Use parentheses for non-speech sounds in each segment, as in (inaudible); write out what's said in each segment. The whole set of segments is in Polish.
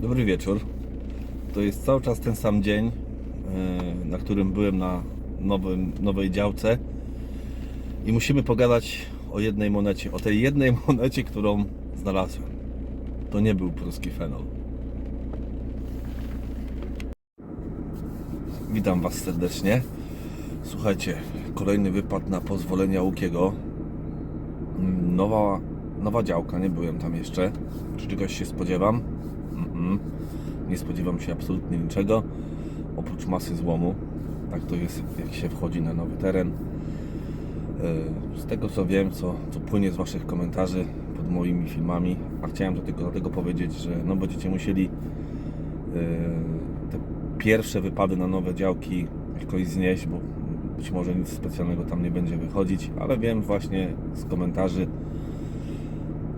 Dobry wieczór. To jest cały czas ten sam dzień, e, na którym byłem na nowym, nowej działce i musimy pogadać o jednej monecie, o tej jednej (laughs) monecie, którą znalazłem. To nie był pruski fenol. Witam Was serdecznie. Słuchajcie, kolejny wypad na pozwolenia Łukiego. Mm, Nowa, nowa działka, nie byłem tam jeszcze. Czy czegoś się spodziewam? Mm-mm. Nie spodziewam się absolutnie niczego, oprócz masy złomu. Tak to jest, jak się wchodzi na nowy teren. Yy, Z tego co wiem, co, co płynie z Waszych komentarzy pod moimi filmami, a chciałem to tylko dlatego powiedzieć, że no będziecie musieli yy, te pierwsze wypady na nowe działki jakoś znieść, bo być może nic specjalnego tam nie będzie wychodzić, ale wiem właśnie z komentarzy,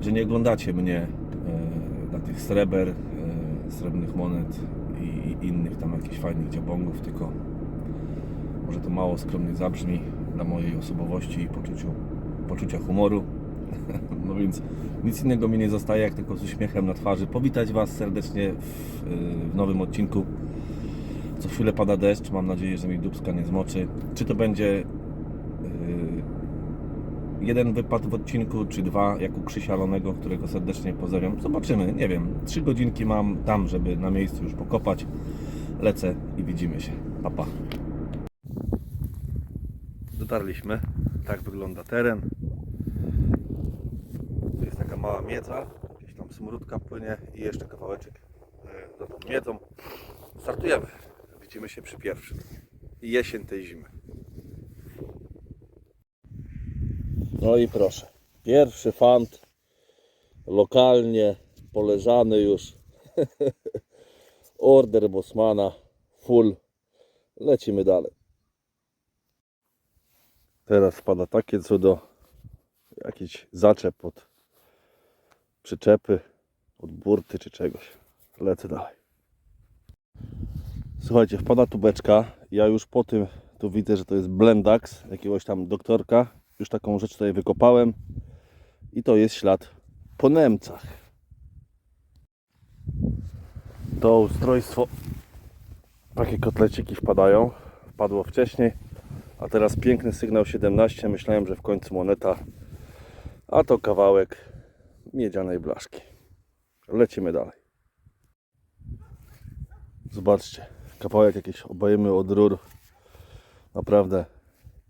że nie oglądacie mnie e, na tych sreber, e, srebrnych monet i, innych tam jakichś fajnych dziabongów, tylko może to mało skromnie zabrzmi dla mojej osobowości i poczuciu, poczucia humoru. (laughs) No więc nic innego mi nie zostaje, jak tylko z uśmiechem na twarzy powitać Was serdecznie w, w nowym odcinku. Co chwilę pada deszcz, mam nadzieję, że mi dubska nie zmoczy. Czy to będzie jeden wypad w odcinku, czy dwa, jak u Krzysia Lonego, którego serdecznie pozdrawiam. Zobaczymy, nie wiem. Trzy godzinki mam tam, żeby na miejscu już pokopać. Lecę i widzimy się. Pa, pa. Dotarliśmy. Tak wygląda teren. Tu jest taka mała miedza. Gdzieś tam smródka płynie i jeszcze kawałeczek e, za tą miedzą. Startujemy. Widzimy się przy pierwszym. Jesień tej zimy. No i proszę. Pierwszy fant. Lokalnie poleżany już. (laughs) Order Bosmana. Full. Lecimy dalej. Teraz spada takie cudo. Jakiś zaczep od przyczepy, od burty czy czegoś. Lecę dalej. Słuchajcie, wpada tubeczka. Ja już po tym tu widzę, że to jest Blendax, jakiegoś tam doktorka. Już taką rzecz tutaj wykopałem. I to jest ślad po Niemcach. To ustrojstwo, takie kotleciki wpadają. Wpadło wcześniej, a teraz piękny sygnał 17. Myślałem, że w końcu moneta, a to kawałek miedzianej blaszki. Lecimy dalej. Zobaczcie, kawałek jakiś obejmy od rur. Naprawdę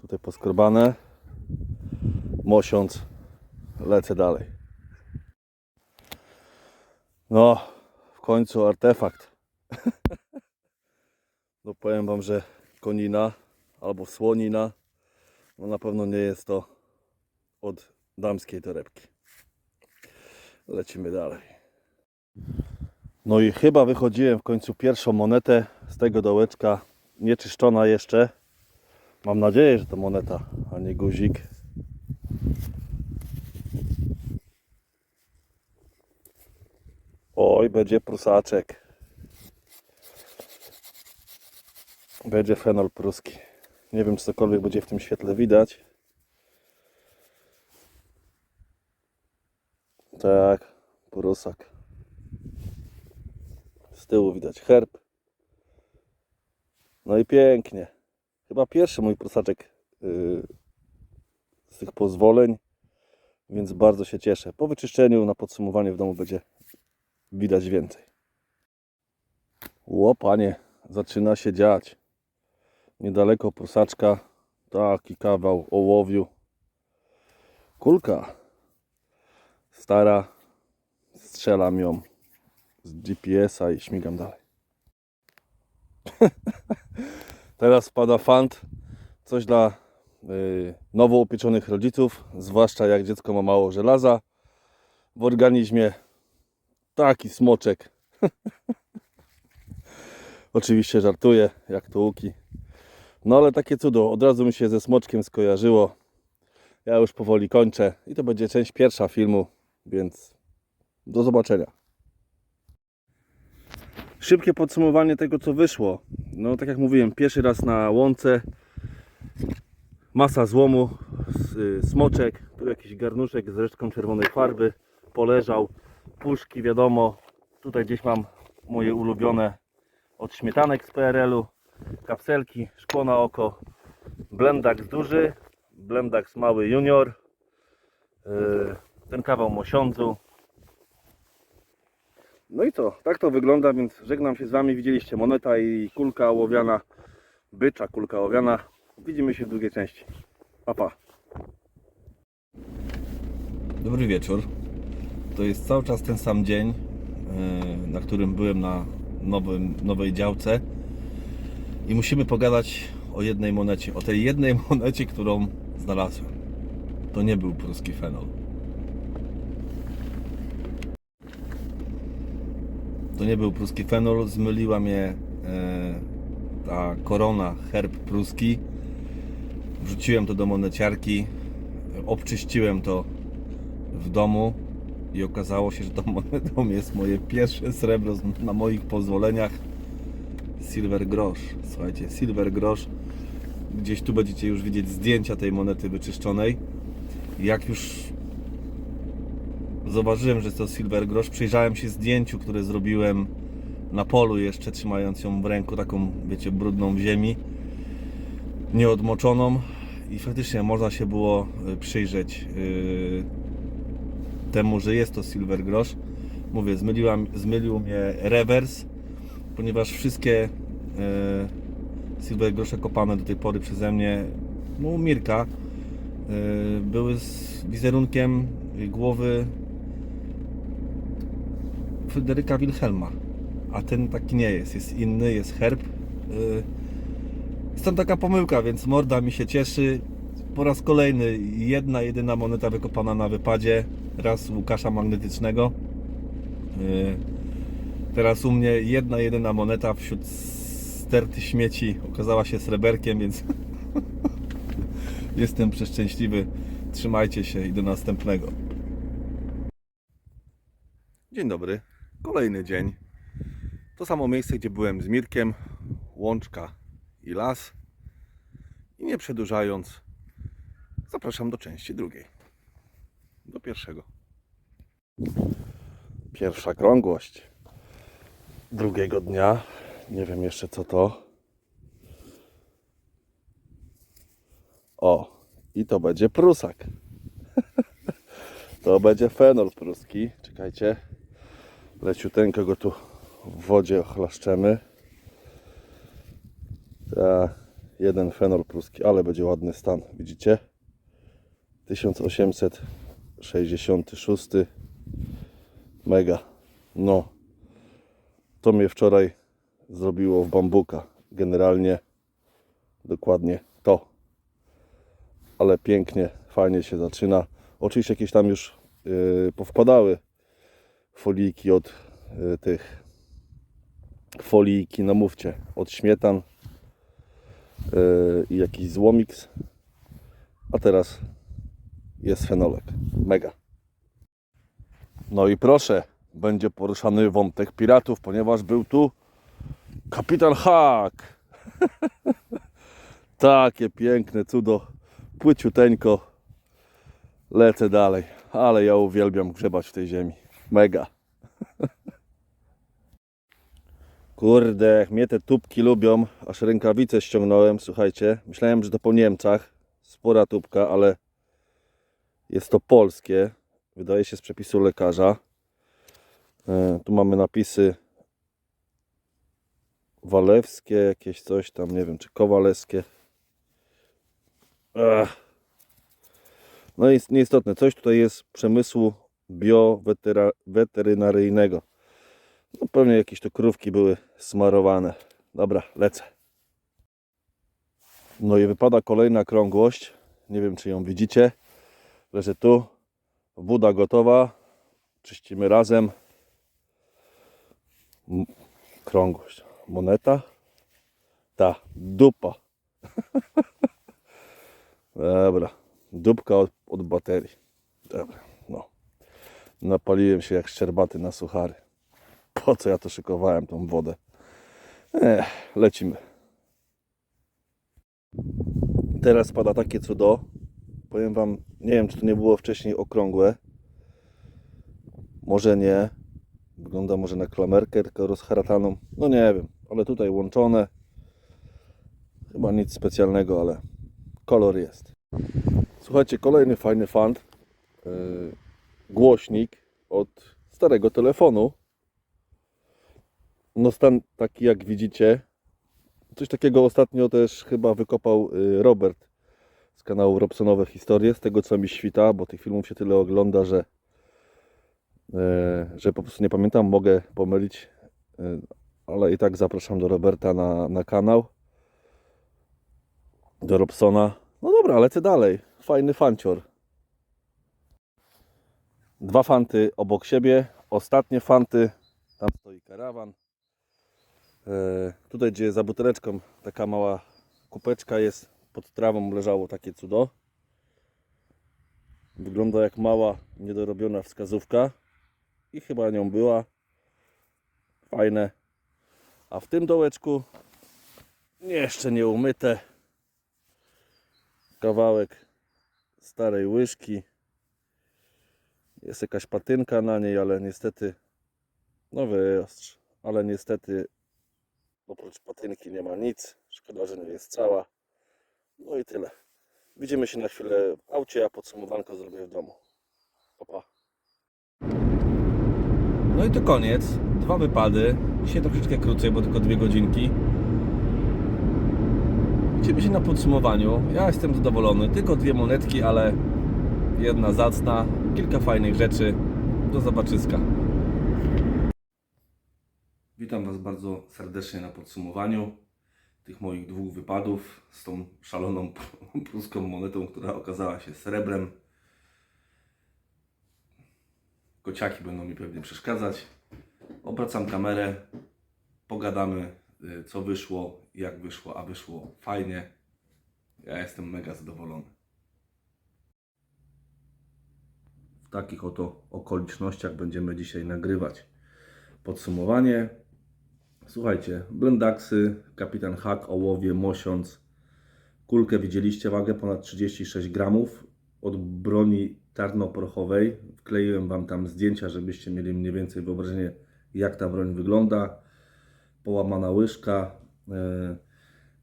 tutaj poskrobane. Mosiąc, lecę dalej. No, w końcu artefakt. (laughs) no powiem Wam, że konina albo słonina, no na pewno nie jest to od damskiej torebki. Lecimy dalej. No i chyba wychodziłem w końcu pierwszą monetę z tego dołeczka, nieczyszczona jeszcze. Mam nadzieję, że to moneta, a nie guzik. Oj, będzie prusaczek. Będzie fenol pruski. Nie wiem, czy cokolwiek będzie w tym świetle widać. Tak, prusak. Z tyłu widać herb. No i pięknie. Chyba pierwszy mój prusaczek yy, z tych pozwoleń, więc bardzo się cieszę. Po wyczyszczeniu na podsumowanie w domu będzie widać więcej. Ło panie, zaczyna się dziać. Niedaleko prusaczka, taki kawał ołowiu. Kulka stara, strzelam ją z GPS-a i śmigam dalej. (laughs) Teraz wpada fant, coś dla y, nowo upieczonych rodziców, zwłaszcza jak dziecko ma mało żelaza w organizmie. Taki smoczek. (laughs) Oczywiście żartuję, jak to łuki. No ale takie cudo, od razu mi się ze smoczkiem skojarzyło. Ja już powoli kończę i to będzie część pierwsza filmu, więc do zobaczenia. Szybkie podsumowanie tego, co wyszło. No, tak jak mówiłem, pierwszy raz na łące. Masa złomu, y, smoczek, tu jakiś garnuszek z resztką czerwonej farby, poleżał, puszki, wiadomo. Tutaj gdzieś mam moje ulubione od śmietanek z PRL-u, kapselki, szkło na oko, Blendax duży, Blendax mały junior, yy, ten kawał mosiądzu. No i co, tak to wygląda, więc żegnam się z Wami. Widzieliście moneta i kulka ołowiana, bycza kulka ołowiana. Widzimy się w drugiej części. Pa, pa. Dobry wieczór. To jest cały czas ten sam dzień, e, na którym byłem na nowym, nowej działce. I musimy pogadać o jednej monecie. O tej jednej (laughs) monecie, którą znalazłem. To nie był pruski fenol. To nie był pruski fenol. Zmyliła mnie e, ta korona, herb pruski. Wrzuciłem to do moneciarki. Obczyściłem to w domu i okazało się, że tą monetą (laughs) jest moje pierwsze srebro na moich pozwoleniach. Silver grosz. Słuchajcie, silver grosz. Gdzieś tu będziecie już widzieć zdjęcia tej monety wyczyszczonej. Jak już zauważyłem, że to silver grosz, przyjrzałem się zdjęciu, które zrobiłem na polu jeszcze, trzymając ją w ręku, taką, wiecie, brudną w ziemi, nieodmoczoną. I faktycznie można się było y, przyjrzeć y, temu, że jest to silver grosz. Mówię, zmyliła, zmylił mnie rewers, ponieważ wszystkie e, silver grosze kopane do tej pory przeze mnie, no Mirka, e, były z wizerunkiem głowy Fryderyka Wilhelma. A ten taki nie jest, jest inny, jest herb. E, jest tam taka pomyłka, więc morda mi się cieszy. Po raz kolejny jedna, jedyna moneta wykopana na wypadzie. Raz Łukasza Magnetycznego. Yy, Teraz u mnie jedna, jedyna moneta wśród sterty śmieci okazała się sreberkiem, więc (laughs) jestem przeszczęśliwy. Trzymajcie się i do następnego. Dzień dobry. Kolejny dzień. To samo miejsce, gdzie byłem z Mirkiem. Łączka i las. I nie przedłużając, zapraszam do części drugiej. Do pierwszego. Pierwsza krągłość drugiego dnia. Nie wiem jeszcze co to. O, i to będzie prusak. (laughs) to będzie fenol pruski. Czekajcie. Leciuteńko go tu w wodzie ochlaszczemy. Ta, jeden fenol pruski, ale będzie ładny stan, widzicie? 1866 Mega. No. To mnie wczoraj zrobiło w bambuka. Generalnie dokładnie to. Ale pięknie, fajnie się zaczyna. Oczywiście jakieś tam już yy, powpadały foliki od yy, tych foliki, no mówcie, od śmietan yy, i jakiś złomiks. A teraz jest fenolek. Mega. No i proszę, będzie poruszany wątek piratów, ponieważ był tu kapitan Hak. (laughs) Takie piękne cudo, płyciuteńko. Lecę dalej, ale ja uwielbiam grzebać w tej ziemi. Mega. (laughs) Kurde, jak mnie te tubki lubią, aż rękawice ściągnąłem, słuchajcie. Myślałem, że to po Niemcach. Spora tubka, ale jest to polskie. Wydaje się z przepisu lekarza. E, Tu mamy napisy walewskie, jakieś coś tam, nie wiem, czy kowalewskie. Ech. No i nieistotne, coś tutaj jest przemysłu bio-weterynaryjnego. No pewnie jakieś tu krówki były smarowane. Dobra, lecę. No i wypada kolejna krągłość. Nie wiem, czy ją widzicie. Leży tu. Woda gotowa. Czyścimy razem. Krągłość. Moneta. Ta. Dupa. (laughs) Dobra. Dupka od, od baterii. Dobra. No. Napaliłem się jak szczerbaty na suchary. Po co ja to szykowałem, tą wodę? Ech, lecimy. Teraz pada takie cudo. Powiem Wam, nie wiem czy to nie było wcześniej okrągłe. Może nie. Wygląda może na klamerkę, tylko rozharataną. No nie wiem, ale tutaj łączone. Chyba nic specjalnego, ale kolor jest. Słuchajcie, kolejny fajny fant. Yy, głośnik od starego telefonu. No stan taki jak widzicie. Coś takiego ostatnio też chyba wykopał yy, Robert kanału Robsonowe Historie. Z tego co mi świta, bo tych filmów się tyle ogląda, że, yy, że po prostu nie pamiętam, mogę pomylić. Yy, ale i tak zapraszam do Roberta na, na kanał. Do Robsona. No dobra, lecę dalej. Fajny fancior. Dwa fanty obok siebie. Ostatnie fanty. Tam stoi karawan. E, tutaj, gdzie za buteleczką taka mała kupeczka jest, pod trawą leżało takie cudo. Wygląda jak mała, niedorobiona wskazówka. I chyba nią była. Fajne. A w tym dołeczku jeszcze nie umyte kawałek starej łyżki. Jest jakaś patynka na niej, ale niestety, no wyostrz, ale niestety oprócz patynki nie ma nic. Szkoda, że nie jest cała. No i tyle. Widzimy się na chwilę w aucie, a podsumowanko zrobię w domu. Opa. No i to koniec. Dwa wypady. Dzisiaj troszeczkę krócej, bo tylko dwie godzinki. Widzimy się na podsumowaniu. Ja jestem zadowolony. Tylko dwie monetki, ale jedna zacna. Kilka fajnych rzeczy. Do zobaczyska. Witam Was bardzo serdecznie na podsumowaniu tych moich dwóch wypadów z tą szaloną (laughs) pruską monetą, która okazała się srebrem. Kociaki będą mi pewnie przeszkadzać. Obracam kamerę, pogadamy y, co wyszło, jak wyszło, a wyszło fajnie. Ja jestem mega zadowolony. W takich oto okolicznościach będziemy dzisiaj nagrywać podsumowanie. Słuchajcie, blendaksy, kapitan Hak, ołowie, mosiąc. Kulkę widzieliście, wagę ponad 36 gramów. Od broni tarnoprochowej. Wkleiłem Wam tam zdjęcia, żebyście mieli mniej więcej wyobrażenie, jak ta broń wygląda. Połamana łyżka. E,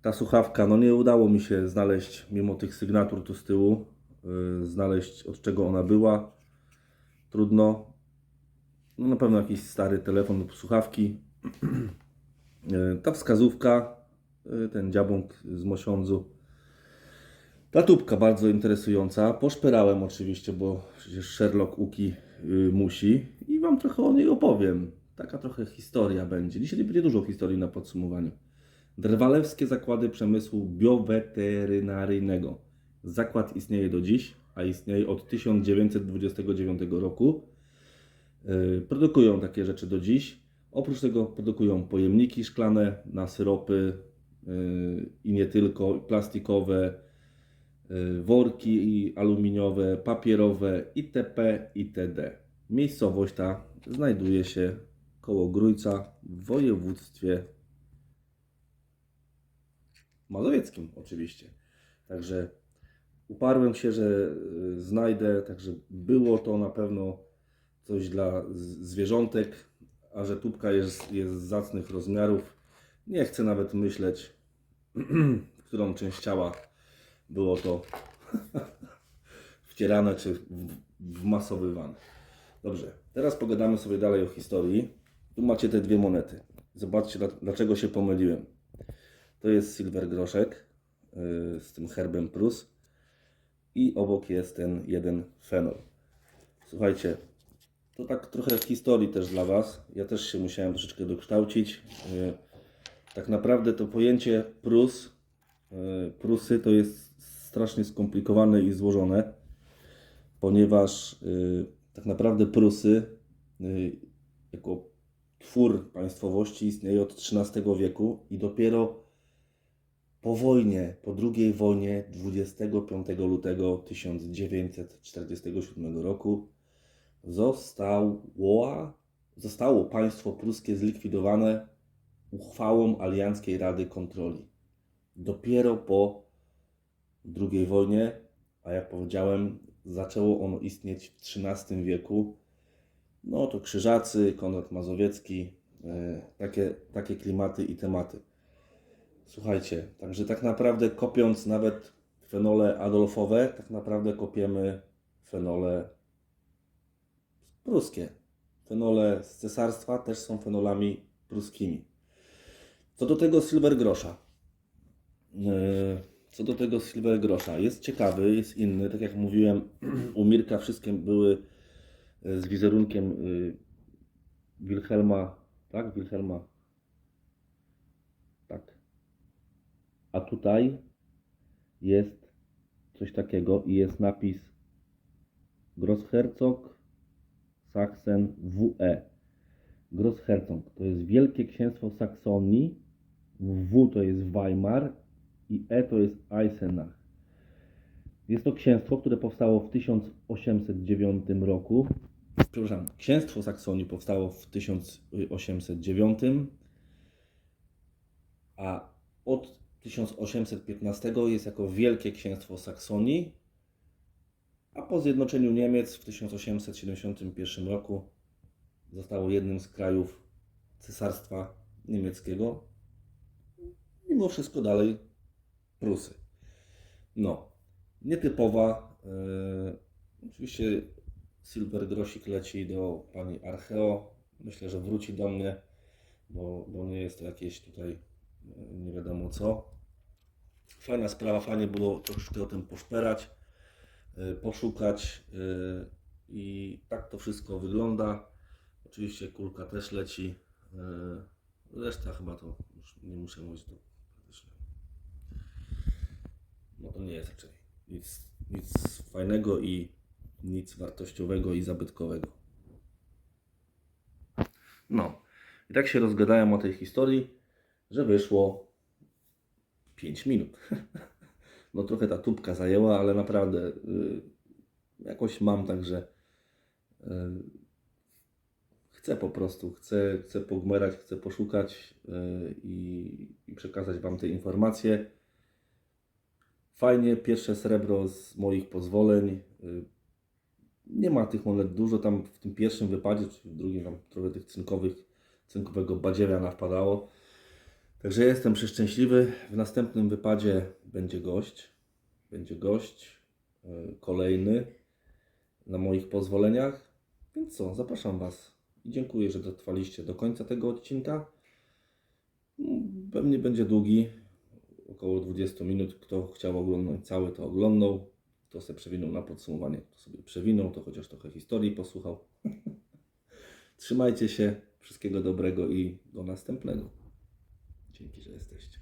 Ta słuchawka, no nie udało mi się znaleźć, mimo tych sygnatur tu z tyłu, e, znaleźć od czego ona była. Trudno. No na pewno jakiś stary telefon lub słuchawki. (clears throat) E, Ta wskazówka, e, ten dziabąk z Mosiądzu. Ta tubka bardzo interesująca. Poszperałem oczywiście, bo przecież Sherlock Uki y, musi. I Wam trochę o niej opowiem. Taka trochę historia będzie. Dzisiaj będzie dużo historii na podsumowaniu. Drwalewskie Zakłady Przemysłu Bioweterynaryjnego. Zakład istnieje do dziś, a istnieje od 1929 roku. Yy, Produkują takie rzeczy do dziś. Oprócz tego produkują pojemniki szklane na syropy yy, i nie tylko, plastikowe, yy, worki aluminiowe, papierowe itp. itd. Miejscowość ta znajduje się koło Grójca w województwie mazowieckim oczywiście. Także uparłem się, że y, znajdę, także było to na pewno coś dla zwierzątek, a że tubka jest, jest zacnych rozmiarów, nie chcę nawet myśleć, (clears throat) którą część ciała było to (laughs) wcierane czy wmasowywane. Dobrze, teraz pogadamy sobie dalej o historii. Tu macie te dwie monety. Zobaczcie, dla- dlaczego się pomyliłem. To jest silver groszek yy, z tym herbem Prus i obok jest ten jeden fenol. Słuchajcie, to tak trochę historii też dla Was. Ja też się musiałem troszeczkę dokształcić. Yy, Tak naprawdę to pojęcie Prus, yy, Prusy to jest strasznie skomplikowane i złożone, ponieważ yy, tak naprawdę Prusy jako twór państwowości istnieje od XIII wieku i dopiero po wojnie, po II wojnie 25 lutego 1947 roku zostało, zostało państwo pruskie zlikwidowane uchwałą Alianckiej Rady Kontroli. Dopiero po II wojnie, a jak powiedziałem, zaczęło ono istnieć w XIII wieku. No to Krzyżacy, Konrad Mazowiecki, e, takie, takie klimaty i tematy. Słuchajcie, także tak naprawdę kopiąc nawet fenole adolfowe, tak naprawdę kopiemy fenole pruskie. Fenole z cesarstwa też są fenolami pruskimi. Co do tego silver grosza. Yy, Co do tego silver grosza. Jest ciekawy, jest inny. Tak jak mówiłem, (clears throat) u Mirka wszystkie były yy, z wizerunkiem yy, Wilhelma, tak? Wilhelma. Tak. A tutaj jest coś takiego i jest napis Grossherzog Sachsen WE. Grossherzog to jest Wielkie Księstwo Saksonii, W to jest Weimar i E to jest Eisenach. Jest to księstwo, które powstało w 1809 roku. Przepraszam, księstwo Saksonii powstało w 1809, a od 1815 jest jako Wielkie Księstwo Saksonii, a po zjednoczeniu Niemiec w 1871 roku zostało jednym z krajów Cesarstwa Niemieckiego. Mimo wszystko dalej Prusy. No, nietypowa. Yy, oczywiście Silver Grosik leci do pani Archeo. Myślę, że wróci do mnie, bo, bo nie jest to jakieś tutaj yy, nie wiadomo co. Fajna sprawa, fajnie było troszeczkę o tym poszperać, poszukać yy, i tak to wszystko wygląda. Oczywiście kulka też leci. Yy, Reszta chyba to już nie muszę mówić. To praktycznie. No to nie jest raczej nic, nic fajnego i nic wartościowego i zabytkowego. No. I tak się rozgadałem o tej historii, że wyszło 5 minut. (laughs) No trochę ta tubka zajęła, ale naprawdę y, jakoś mam tak, że y, chcę po prostu, chcę, chcę pogmerać, chcę poszukać y, i, przekazać Wam te informacje. Fajnie, pierwsze srebro z moich pozwoleń. Nie ma tych monet dużo, tam w tym pierwszym wypadzie, czy w drugim tam trochę tych cynkowych, cynkowego badziewia napadało. Także jestem przeszczęśliwy. W następnym wypadzie będzie gość. Będzie gość y, kolejny na moich pozwoleniach. Więc co, zapraszam Was i dziękuję, że dotrwaliście do końca tego odcinka. Pewnie będzie długi, około 20 minut. Kto chciał oglądać cały, to oglądał. Kto sobie przewinął na podsumowanie, to sobie przewinął, to chociaż trochę historii posłuchał. (laughs) Trzymajcie się, wszystkiego dobrego i do następnego. Dzięki, że jesteście.